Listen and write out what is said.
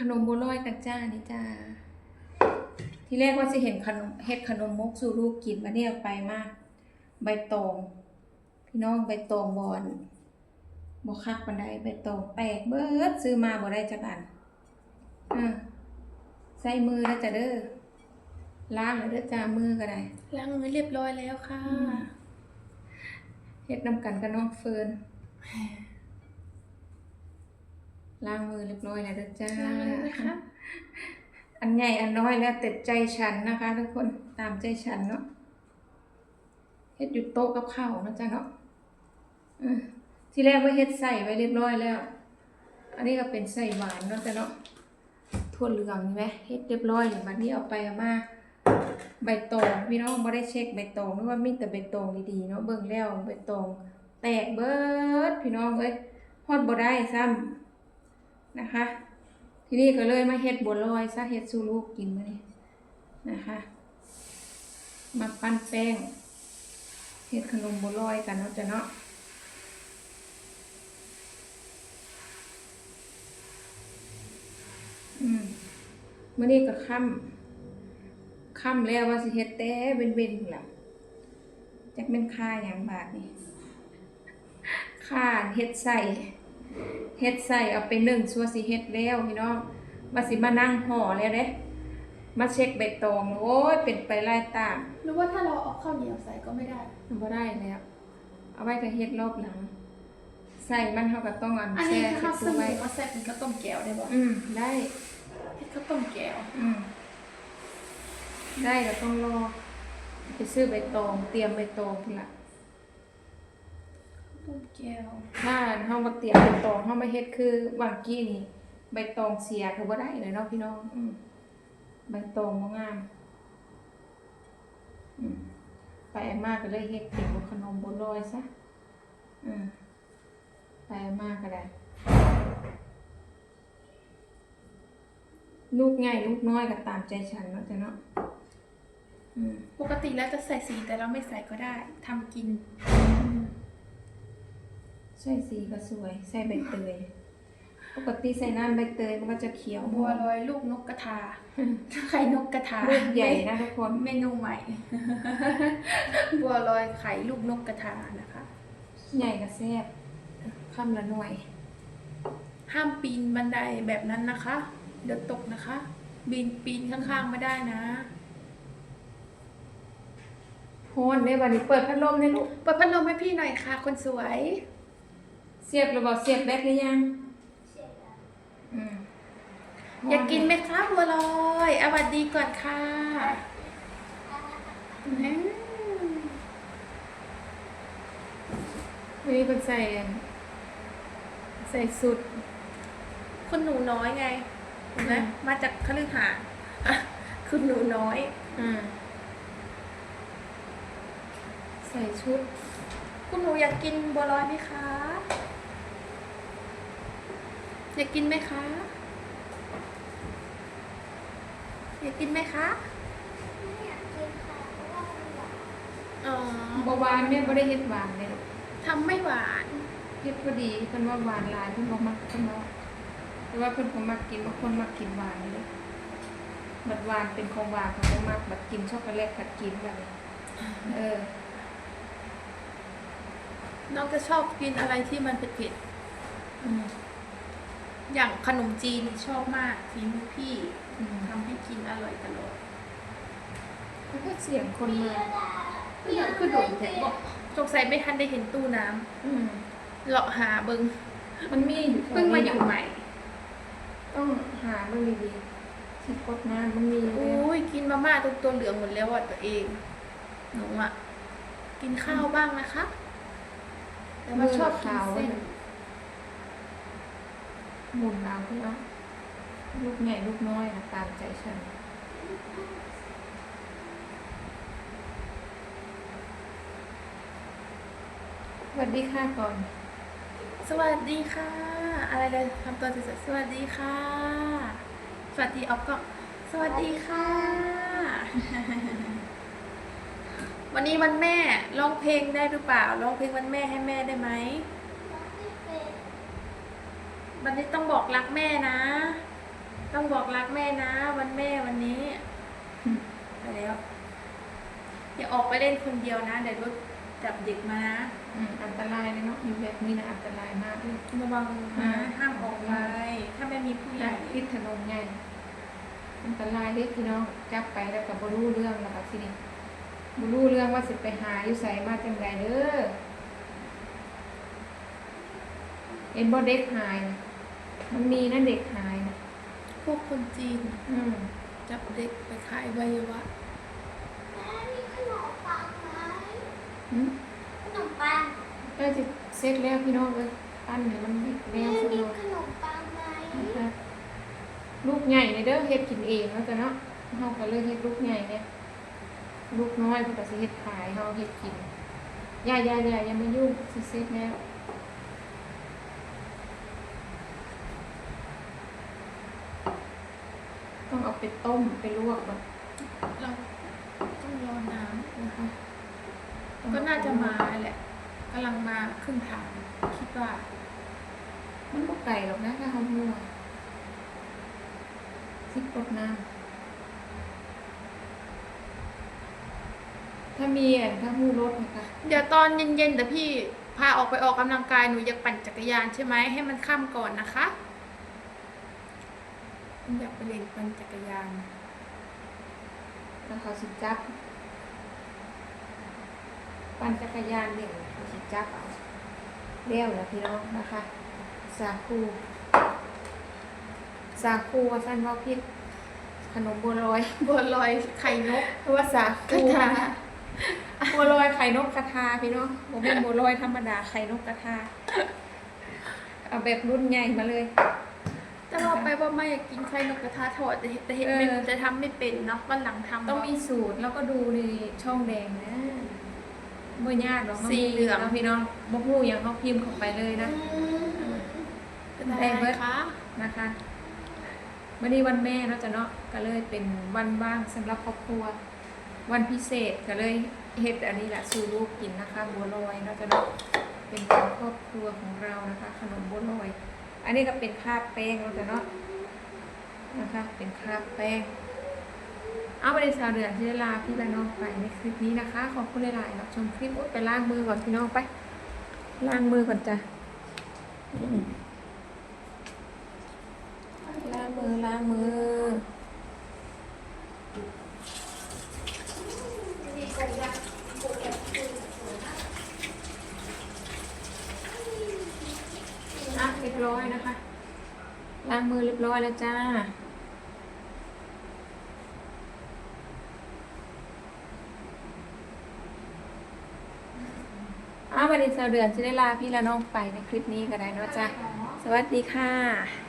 ขนมบัวลอยกันจ้านี่จ้า ทีแรกว่าจะเห็นขนมเฮ็ดขนมมกสู่ลูกกินมาเนี่ยเอาไปมาก ใบตองพี่น้องใบตองบอนบ่คักปานใดใบตองแตกเบิดซื้อมาบ่ได้จักอันอ่าใส่มือแล้วจ้ะเด้อล้างแล้วเด้อจ้ามือก็ได้ล้างมือเรียบร้อยแล้วค่ะเฮ็ดนำกันกับน้องเฟิร์น ล้างมือเรียบร้อยแล้วเด้อจ้าล้างแล้วนะคะอันใหญ่อันน้อยแล้วแต่ใจฉันนะคะ ทุกคนตามใจฉันเนาะเฮ็ดอยู่โต๊ะกับข้าวเนาะจ้ะเนาะอืมที่แรกว่าเฮ็ดใส่ไว้เรียบร้อยแล้ว อันนี้ก็เป็นใส่หวานเนาะจ้ะเนาะถั่วเหลืองนี่ไหมเฮ็ดเรียบร้อยแล้วบัดนี้เอาไปเอามาใบตองพี่น้องบ่ได้เช็คใบตองนึกว่ามีแต่ใบตองดีๆเนาะเบิ่งแล้วใบตองแตกเบิดพี่น้องเอ้ยฮอดบ่ได้ซ้ำ นะคะ ทีนี้ก็เลยมาเฮ็ดบัวลอยซะเฮ็ดสูลูกกินมื้อนี้นะคะ มาปั้นแป้งเฮ็ดขนมบัวลอยกันเนาะจ้ะเนาะอืมมื้อนี้ก็ค่ำค่ำแล้วว่าสิเฮ็ดแต่เว้นๆพุ่นล่ะจักแม่นค่าหยังบาดนี่ค่าเฮ็ดใส่ เฮ็ดใส่เอาไปนึ่งสัวสิเฮ็ดแล้วพี่น้องมาสิมานั่งห่อแล้วเด้มาเช็คใบตองโอ้ยเป็นไปไล่ตามหรือว่าถ้าเราเอาข้าวเหนียวใส่ก็ไม่ได้บ่ได้แล้วเอาไว้ก็เฮ็ดรอบหลัง ใส่มันเฮาก็ต้องอันอันแช่นี้ข้าวตัซึ่วงไว้เอาใส่เป็นข้าวต้มแก้วได้บ่อืมได้เฮ็ดข้าวต้มแก้วอืมได้ก็ต้องรอไปซื้อใบตอง เตรียมใบตองพุ่นล่ะ ต้มแก้วถ้าเฮาบ่เตรียมใบตองเฮามาเฮ็ดคือวางกี้นี่ใบตองเสียก็บ่ได้เลยเนาะพี่น้องอืใบตองบ่งามอืไปมาก็เลยเฮ็ดเป็นขนมบัวลอยซะอืมไปมาก็ได้ลูกใหญ่ลูกน้อยก็ตามใจฉันเนาะจ้ะเนาะปกติแล้วจะใส่สีแต่เราไม่ใส่ก็ได้ทำกิน ส่สีก็สวย ใส่ใบเตย ปกติใส่น้ำใบเตยมันก็จะเขียวบัวลอยลูกนกกระทาไข่นกกระทาลูกใหญ่นะทุกคนเมนูใหม่ บัวลอยไข่ลูกนกกระทานะคะ ใหญ่ก็แซ่บคำละหน่วย ห้ามปีนบันไดแบบนั้นนะคะ เดี๋ยวตกนะคะ บินปีนข้างๆไม่ได้นะโฮนได้บัดนี้เปิดพัดลมได้ลูก เปิดพัดลมให้พี่หน่อยค่ะ คนสวย เสียบหรือเปล่าเสียบแบตหรือยังอืมอยากกินไหมคะบัวลอยอะหวัดดีก่อนค่ะอืมวันนี้เป็นใส่ใส่สุด คุณหนูน้อยไงเห็นไหมอืม มาจากคฤหาสน์อะคุณหนูน้อย อ่าใส่ชุด คุณหนูอยากกินบัวลอยไหมคะ อยากกินไหมคะ อยากกินไหมคะอ๋อบ่หวานแม่บ่ได้เฮ็ดหวานเลยลูกทำไม่หวานเฮ็ดพอดีเพิ่นว่าหวานหลายเพิ่นบ่มักเพิ่นว่าแต่ว่าเพิ่นบ่มักกินบางคนมักกินหวานเลยบัดหวานเป็นของหวานเขาบ่มักบัดกินช็อกโกแลตกัดกินแบบนี้เออน้องจะชอบกินอะไรที่มันเผ็ดอืมๆ อย่างขนมจีนชอบมากฝีมือพี่อืมทำให้กินอร่อยตลอดแล้วก็เสียงคนมานี่คือโดดแถบอกสงสัยไม่ทันได้เห็นตู้น้ำอืมเลาะหาเบิงมันมีอยู่เพิ่งมาอยู่ใหม่ ต้องหาเบิ่งดีๆที่กดน้ำมันมีอยู่โอ้แล้วยกินมาม่าตัวตัวเหลืองหมดแล้วอะตัวเองหนูอะกินข้าวบ้างนะคะแต่ว่าชอบกินเส้น หมุนเอาเพื่อลูกใหญ่ลูกน้อยนะตามใจฉันสวัสดีค่ะก่อน สวัสดีค่ะ อะไรเลยทำตัวสวยๆสวัสดีค่ะ สวัสดีออฟก็ สวัสดีค่ะ วันนี้วันแม่ร้องเพลงได้หรือเปล่าร้องเพลงวันแม่ให้แม่ได้ไหม วันนี้ต้องบอกรักแม่นะไปต้องบอกรักแม่นะ วันแม่วันนี้อืมไปแล้วอย่าออกไปเล่นคนเดียวนะเดี๋ยวรถจับเด็กมานะอืมอันตรายเลยเนาะอยู่แบบนี้นะอันตรายมากเลย ระวังอ่า นะห้ามออกไปถ้าไม่มีผู้ใหจาญ่กพิษถนนใหญ่อันตรายเด้พี่น้องจับไปแล้วกับบรู้เรื่องแล้วค่ะทีนี้บรู้เรื่องว่าสิไปหาอยู่ใส่มาจังใดเด้อเอ็นบ่เด็กหายนะ มันมีนะเด็กหายนะพวกคนจีน อืมจับเด็กไปขายอวัยวะแม่มีขนมปังไหมอืมขนมปังก็จะเสร็จแล้วพี่น้องเลยปั้นให้มันแนแม่วสักมีหน่อยขนมปังไหมนะคะลูกใหญ่ในเด้อเฮ็ดกินเองแล้วจ้ะเนาะเฮาก็เลยเฮ็ดลูกใหญ่เนี่ยลูกน้อยเพิ่นก็สิเฮ็ดขายเฮาเฮ็ดกินอย่าอย่าอย่าอย่ามายุ่งสิเสร็จแล้วต้อง เอาไปต้มไปลวกก่อนเราต้องรอน้นะคะำก็น่าจะมาแหละกำลังมาครึ่งทางคิดว่า มันบ่ไก่หรอกนะถ้าเฮามั่วสิกดน้ำถ้ามีอันถ้าฮู้รสนะคะ เดี๋ยวตอนเย็นๆแต่พี่พาออกไปออกกำลังกายหนูอยากปั่นจักรยานใช่ไหมให้มันค่ำก่อนนะคะ อยากไปเล่นปั่นจักรยานแล้วเขาสิจับ ปั่นจักรยานเล่นเขาสิจับเอาเลี้ยวนะพี่น้องนะคะ สาคู สาคูว่าสั้นว่าพิษขนมบัวลอย บัวลอยไข่นกเพราะว่าสาคูกระทานะคะบัวลอยไข่นกกระทาพี่น้องโมเป็นบัวลอยธรรมดาไข่นกกระทา เอาแบบรุ่นใหญ่มาเลย แต่ว่าไปว่าไม่อยากกินไข่นกกระทาทอดแต่เห็นแต่เห็นไม่เออจะทำไม่เป็นเนาะวันหลังทำ ต้องมีสูตรแล้วก็ดูในช่องแดงนะบ่ยากหรอกสีเหลือง นาะพี่น้องบ่ฮู้หยังเขาพิมพ์เข้าไปเลยนะ เป็นอะไรได้เบิดคะนะคะวันนี้วันแม่เนาะจ้ะเนาะก็เลยเป็นวันว่างสำหรับครอบครัว วันพิเศษก็เลยเฮ็ดอันนี้แหละสู่ลูกกินนะคะบัวลอยเนาะจ้ะเนาะเป็นวันครอบครัวของเรานะคะ ขนมบัวลอย อันนี้ก็เป็นคราบแป้งเนาะจ้ะเนาะนะคะ เป็นคราบแป้ง เอาไปในสาวเดือนที่ได้ลาพี่ไปน้องไปในคลิปนี้นะคะ ขอบคุณหลายๆรับชมคลิปอุ๊ยไปล้างมือก่อนพี่น้องไป ล้างมือก่อนจ้ะล้างมือล้างมือะเรียบร้อยนะคะ ล้างมือ เรียบร้อยแล้วจ้า อ้าววันนี้สาวเดือนจะได้ลาพี่และน้องไปในคลิปนี้ก็ได้เนาะจ้ะสวัสดีค่ะ